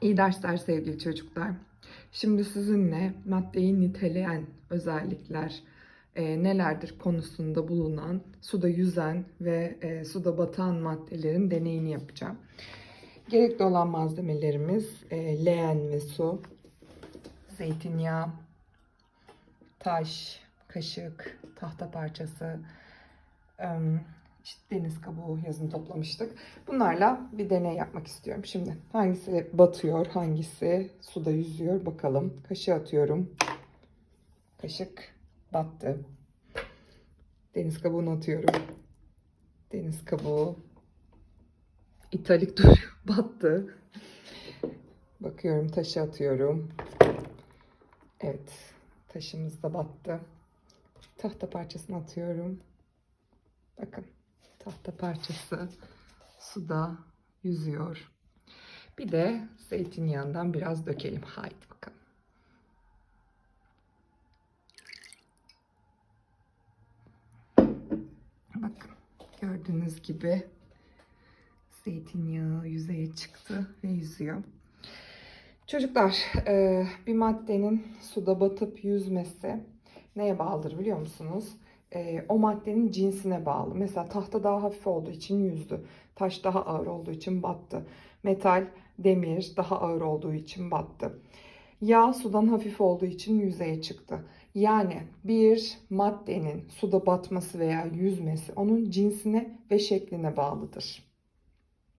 İyi dersler sevgili çocuklar. Şimdi sizinle maddeyi niteleyen özellikler e, nelerdir konusunda bulunan, suda yüzen ve e, suda batan maddelerin deneyini yapacağım. Gerekli olan malzemelerimiz e, leğen ve su, zeytinyağı, taş, kaşık, tahta parçası, işte deniz kabuğu yazın toplamıştık. Bunlarla bir deney yapmak istiyorum. Şimdi hangisi batıyor, hangisi suda yüzüyor bakalım. Kaşığı atıyorum. Kaşık battı. Deniz kabuğunu atıyorum. Deniz kabuğu italik duruyor. Battı. Bakıyorum taşı atıyorum. Evet. Taşımız da battı. Tahta parçasını atıyorum. Bakın tahta parçası suda yüzüyor. Bir de zeytinyağından biraz dökelim. Haydi bakalım. Bakın gördüğünüz gibi zeytinyağı yüzeye çıktı ve yüzüyor. Çocuklar e, bir maddenin suda batıp yüzmesi neye bağlıdır biliyor musunuz? E, o maddenin cinsine bağlı. Mesela tahta daha hafif olduğu için yüzdü. Taş daha ağır olduğu için battı. Metal, demir daha ağır olduğu için battı. Yağ sudan hafif olduğu için yüzeye çıktı. Yani bir maddenin suda batması veya yüzmesi onun cinsine ve şekline bağlıdır.